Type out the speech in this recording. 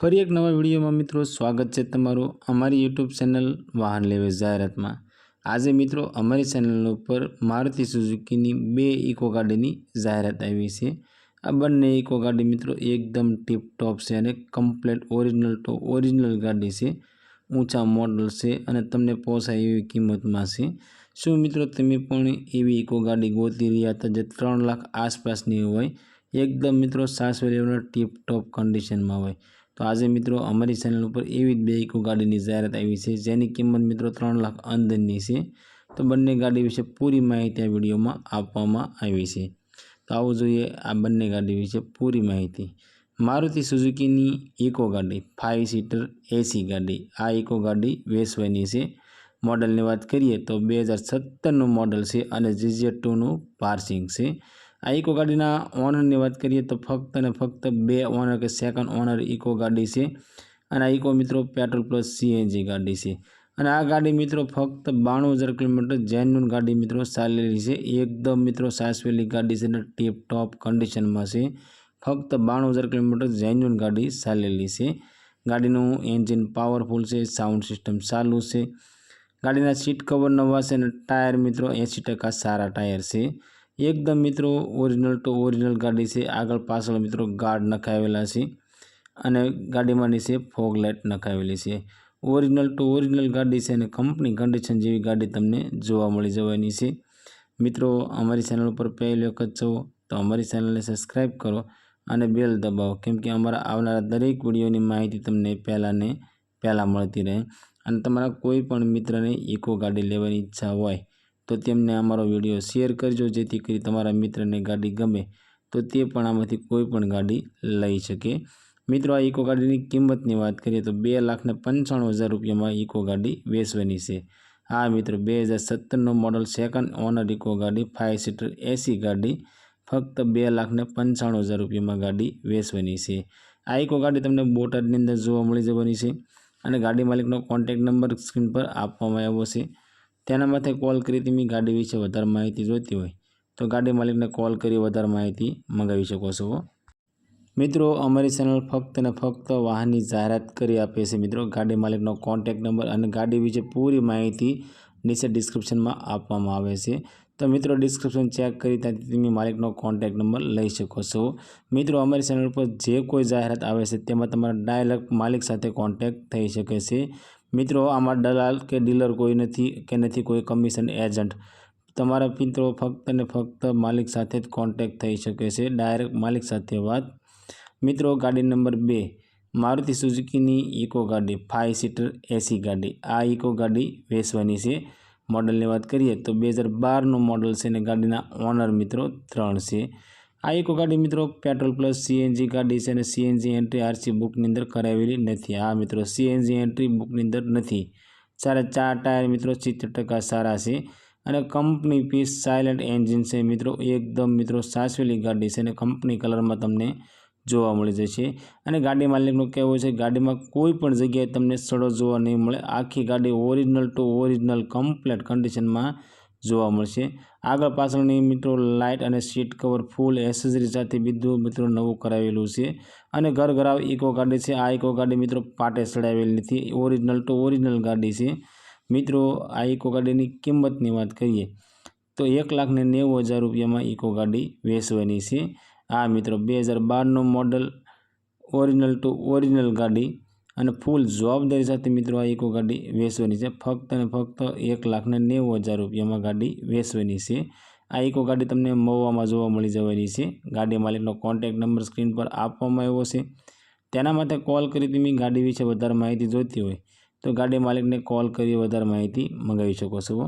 ફરી એક નવા વિડીયોમાં મિત્રો સ્વાગત છે તમારું અમારી યુટ્યુબ ચેનલ વાહન લેવે જાહેરાતમાં. આજે મિત્રો અમારી ચેનલ ઉપર મારુતિ સુઝુકીની બે ઇકો ગાડીની જાહેરાત આવી છે. આ બંને ઇકો ગાડી મિત્રો એકદમ ટીપ ટોપ છે અને કમ્પ્લેટ ઓરિજિનલ ટો ઓરિજિનલ ગાડી છે. ઊંચા મોડલ છે અને તમને પોસાય એવી કિંમતમાં છે. શું મિત્રો તમે પણ એવી ઇકો ગાડી ગોતી રહ્યા હતા જે ત્રણ લાખ આસપાસની હોય? એકદમ મિત્રો સાસવેલીઓના ટીપ ટોપ કન્ડિશનમાં હોય. તો આજે મિત્રો અમારી ચેનલ ઉપર એવી જ બે ઇકો ગાડીની જાહેરાત આવી છે, જેની કિંમત મિત્રો ત્રણ લાખ અંદરની છે. તો બંને ગાડી વિશે પૂરી માહિતી આ વિડીયોમાં આપવામાં આવી છે. તો આવું જોઈએ આ બંને ગાડી વિશે પૂરી માહિતી. મારુતિ સુઝુકીની ઇકો ગાડી ફાઇવ સીટર એસી ગાડી, આ ઇકો ગાડી વેચવાની છે. મોડલની વાત કરીએ તો બે હજાર સત્તરનું મોડલ છે અને જીજે ટુનું પાર્સિંગ છે. આ ઇકો ગાડીના ઓનરની વાત કરીએ તો ફક્ત અને ફક્ત બે ઓનર કે સેકન્ડ ઓનર ઇકો ગાડી છે. અને આ ઇકો મિત્રો પેટ્રોલ પ્લસ સીએનજી ગાડી છે. અને આ ગાડી મિત્રો ફક્ત બાણું હજાર કિલોમીટર જેન્યુન ગાડી મિત્રો ચાલેલી છે. એકદમ મિત્રો સાસવેલી ગાડી છે અને ટીપ ટોપ કન્ડિશનમાં છે. ફક્ત બાણું હજાર કિલોમીટર જેન્યુન ગાડી ચાલેલી છે. ગાડીનું એન્જિન પાવરફુલ છે સાઉન્ડ સિસ્ટમ ચાલુ છે. ગાડીના સીટ કવર નવા છે અને ટાયર મિત્રો એંસી સારા ટાયર છે. એકદમ મિત્રો ઓરિજિનલ ટુ ઓરિજિનલ ગાડી છે. આગળ પાછળ મિત્રો ગાર્ડ નખાવેલા છે અને ગાડીમાં નીચે ફોગ લાઇટ નખાવેલી છે. ઓરિજિનલ ટુ ઓરિજિનલ ગાડી છે અને કંપની કન્ડિશન જેવી ગાડી તમને જોવા મળી જવાની છે. મિત્રો, અમારી ચેનલ ઉપર પહેલી વખત છો તો અમારી ચેનલને સબસ્ક્રાઈબ કરો અને બેલ દબાવો, કેમ કે અમારા આવનારા દરેક વિડીયોની માહિતી તમને પહેલાં ને પહેલાં મળતી રહે અને તમારા કોઈ પણ મિત્રને ઇકો ગાડી લેવાની ઈચ્છા હોય તો તેમને અમારો વીડિયો શેર કરજો, જેથી કરી તમારા મિત્રને ગાડી ગમે તો તે પણ આમાંથી કોઈ પણ ગાડી લઈ શકે. મિત્રો, આ ઇકો ગાડીની કિંમતની વાત કરીએ તો બે લાખને પંચાણું હજાર રૂપિયામાં ઇકો ગાડી વેચવાની છે. હા, મિત્રો, બે હજાર સત્તરનું મોડલ સેકન્ડ ઓનર ઇકો ગાડી ફાઇવ સીટર એસી ગાડી, ફક્ત બે લાખને પંચાણું હજાર રૂપિયામાં ગાડી વેચવાની છે. આ ઇકો ગાડી તમને બોટાદની અંદર જોવા મળી જવાની છે અને ગાડી માલિકનો કોન્ટેક નંબર સ્ક્રીન પર આપવામાં આવ્યો છે. તેના માટે કોલ કરી તમે ગાડી વિશે વધારે માહિતી જોઈતી હોય, તો ગાડી માલિકને કોલ કરી વધારે માહિતી મંગાવી શકો છો. મિત્રો, અમારી ચેનલ ફક્ત ને ફક્ત વાહનની જાહેરાત કરી આપે છે. મિત્રો, ગાડી માલિકનો કોન્ટેક નંબર અને ગાડી વિશે પૂરી માહિતી નીચે ડિસ્ક્રિપ્શનમાં આપવામાં આવે છે. તો મિત્રો ડિસ્ક્રિપ્શન ચેક કરી ત્યાંથી તમે માલિકનો કોન્ટેક નંબર લઈ શકો છો. મિત્રો, અમારી ચેનલ પર જે કોઈ જાહેરાત આવે છે, તેમાં તમારા ડાયરેક્ટ માલિક સાથે કોન્ટેક થઈ શકે છે. મિત્રો, આમાં દલાલ કે ડીલર કોઈ નથી કે નથી કોઈ કમિશન એજન્ટ. તમારા મિત્રો ફક્ત ને ફક્ત માલિક સાથે જ કોન્ટેક થઈ શકે છે. ડાયરેક્ટ માલિક સાથે વાત. મિત્રો, ગાડી નંબર બે, મારુતિ સુઝુકીની ઇકો ગાડી ફાઇવ સીટર એસી ગાડી. આ ઇકો ગાડી વેચવાની છે. મોડલની વાત કરીએ તો બે હજાર બારનું મોડલ છે અને ગાડીના ઓનર મિત્રો ત્રણ છે. આ ઇકો ગાડી મિત્રો પેટ્રોલ પ્લસ સીએનજી ગાડી છે અને સીએનજી એન્ટ્રી આરસી બુકની અંદર કરાવેલી નથી. આ મિત્રો, સીએનજી એન્ટ્રી બુકની અંદર નથી. ચારે ચાર ટાયર મિત્રો સિત્તેર ટકા સારા છે અને કંપની પીસ સાયલેન્ટ એન્જિન છે મિત્રો. એકદમ મિત્રો સાસવેલી ગાડી છે અને કંપની કલરમાં તમને જોવા મળી જશે. અને ગાડી માલિકનું કહેવું છે, ગાડીમાં કોઈ પણ જગ્યાએ તમને સડો જોવા નહીં મળે. આખી ગાડી ઓરિજિનલ ટુ ઓરિજિનલ કમ્પ્લેટ કન્ડિશનમાં જોવા મળશે. આગળ પાછળની મિત્રો લાઇટ અને સીટ કવર ફૂલ એસેસરી સાથે બીજું મિત્રો નવું કરાવેલું છે. અને ઘર ઘરાવ ઇકો ગાડી છે. આ ઇકો ગાડી મિત્રો પાટે ચડાવેલી નથી. ઓરિજિનલ ટુ ઓરિજિનલ ગાડી છે. મિત્રો, આ ઇકો ગાડીની કિંમતની વાત કરીએ તો એક લાખને નેવું હજાર રૂપિયામાં ઇકો ગાડી વેચવાની છે. આ મિત્રો બે હજાર બારનું મોડલ ઓરિજિનલ ટુ ઓરિજિનલ ગાડી અને ફૂલ જવાબદારી સાથે મિત્રો આ ઇકો ગાડી વેચવાની છે. ફક્ત અને ફક્ત એક લાખને નેવું હજાર રૂપિયામાં ગાડી વેચવાની છે. આ ઇકો ગાડી તમને મહુવામાં જોવા મળી જવાની છે. ગાડી માલિકનો કોન્ટેક્ટ નંબર સ્ક્રીન પર આપવામાં આવ્યો છે. તેના માટે કોલ કરી તમે ગાડી વિશે વધારે માહિતી જોઈતી હોય તો ગાડી માલિકને કોલ કરી વધારે માહિતી મંગાવી શકો છો.